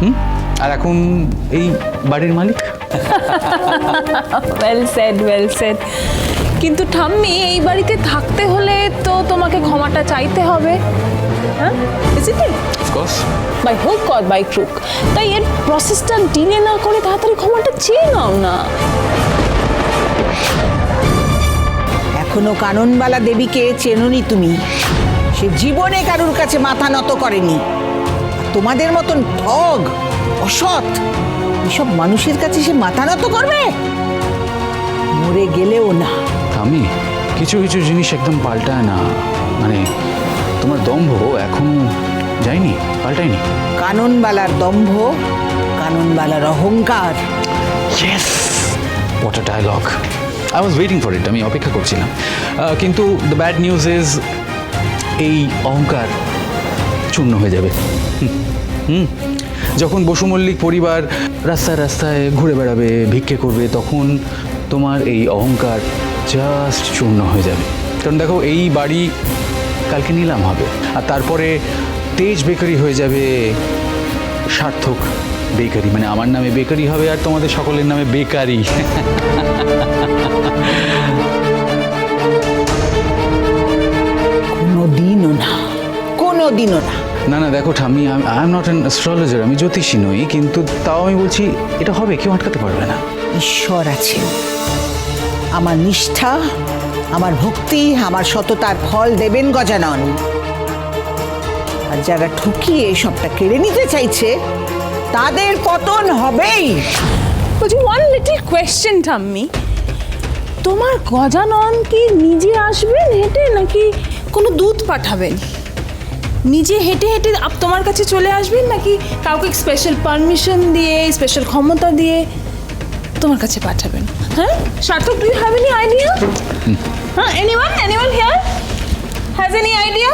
হুম? আর এখন এই বাড়ির মালিক? ওয়েল সেড ওয়েল সেড কিন্তু ঠাম্মি এই বাড়িতে থাকতে হলে তো তোমাকে ক্ষমাটা চাইতে হবে। হ্যাঁ? বাই হোক কর বাই ক্রুক তাই এর প্রসেসটা ডিলে না করে তাড়াতাড়ি ক্ষমাটা চেয়ে নাও না। এখনও কাননবালা দেবীকে চেননি তুমি? সে জীবনে কারুর কাছে মাথা নত করেনি। তোমাদের মতন ঠগ অসৎ এসব মানুষের কাছে সে মাথা নত করবে? মরে গেলেও না। আমি কিছু কিছু জিনিস একদম পাল্টায় না। মানে তোমার দম্ভ এখনও যায়নি পাল্টায়নি? কাননবালার দম্ভ কাননবালার অহংকার। Yes what a dialogue I was waiting for it আমি অপেক্ষা করছিলাম। কিন্তু দ্য ব্যাড নিউজ ইজ এই অহংকার চূর্ণ হয়ে যাবে। হুম, যখন বসু মল্লিক পরিবার রাস্তায় রাস্তায় ঘুরে বেড়াবে ভিক্ষে করবে তখন তোমার এই অহংকার জাস্ট চূর্ণ হয়ে যাবে। কারণ দেখো এই বাড়ি কালকে নিলাম হবে আর তারপরে তেজ বেকারি হয়ে যাবে সার্থক বেকারি। মানে আমার নামে বেকারি হবে আর তোমাদের সকলের নামে বেকারি। কোনো না না না দেখো ঠাম্মি I am not an astrologer আমি জ্যোতিষী নই কিন্তু তাও আমি বলছি এটা হবে কেউ আটকাতে পারবে না। ঈশ্বর আছেন। আমার নিষ্ঠা আমার ভক্তি আমার সততার ফল দেবেন গজানন। আর যারা ঠকিয়ে সবটা কেড়ে নিতে চাইছে তাদের পতন হবেই। বলছি ওয়ান লিটল কোয়েশ্চেন ঠাম্মি। তোমার গজানন কি নিজে আসবেন হেঁটে নাকি কোনো দুধ পাঠাবেন? নিজে হেঁটে হেঁটে তোমার কাছে চলে আসবেন নাকি কাউকে স্পেশাল পারমিশন দিয়ে স্পেশাল ক্ষমতা দিয়ে তোমার কাছে পাঠাবেন? হ্যাঁ? Sarthak you have any idea হ্যাঁ anyone anyone here has any idea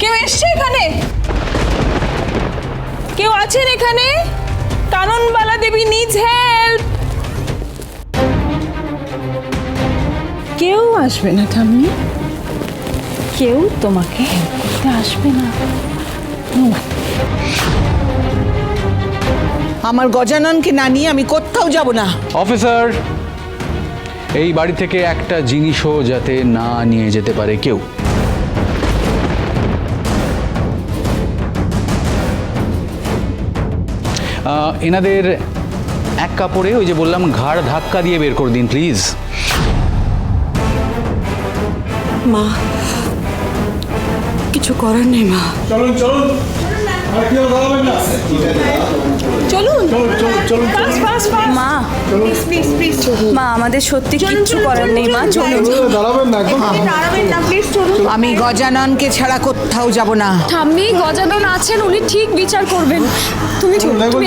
কেউ এসছে এখানে? কেউ আছেন এখানে? কাননবালা দেবী নিজ হেল্প কেউ আসবে না, ঠাম্মি। কেউ তোমাকে হেল্প করতে আসবে না। আমার গজাননকে না নিয়ে আমি কোথাও যাব না। অফিসার এই বাড়ি থেকে একটা জিনিসও যাতে না নিয়ে যেতে পারে কেউ। এনাদের এক কাপড়ে ওই যে বললাম ঘাড় ধাক্কা দিয়ে বের করে দিন প্লিজ। মা কিছু করার নেই মা। চলুন চলুন. মা। মা আমাদের সত্যি কিচ্ছু করার নেই মা। চলুন আমি গজাননকে ছাড়া কোথাও যাব না। ঠাম্মি গজানন আছেন উনি ঠিক বিচার করবেন। তুমি তুমি